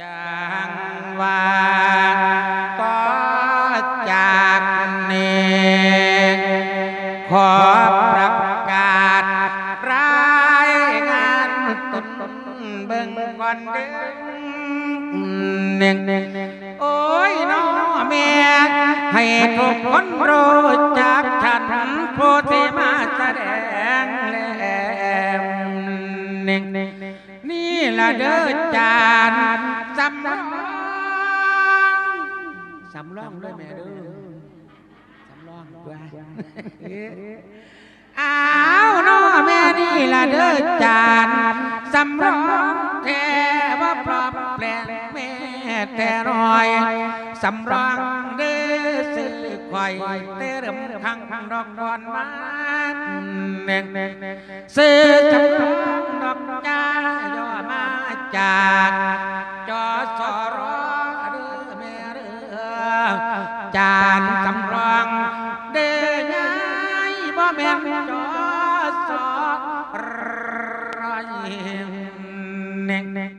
จางว่าต่อจากนี้ขอประกาศรายงานตนเบิ่งก่อนเด้อเน่งโอ้ยน้อแม่ให้ทุกคนรู้จักฉันผู้ที่มาแสดงแล้วเน่งนี่ละเด้อจาน สำรองด้วยแม่เด้อสำรองด้วยอ้าวน้อแม่นี่ละเด้อจานสำรองแท้ว่าพร้อมแปลงแม่แต่น้อยสำรองเด้อสื่อควายเตเริ่มขังขังดอกดอนมาเน่งสื่อสำรองดอกจ้าย่อมาจากจอสอร จานกำลังเดยายบ่แม่นจอสอรเน่ง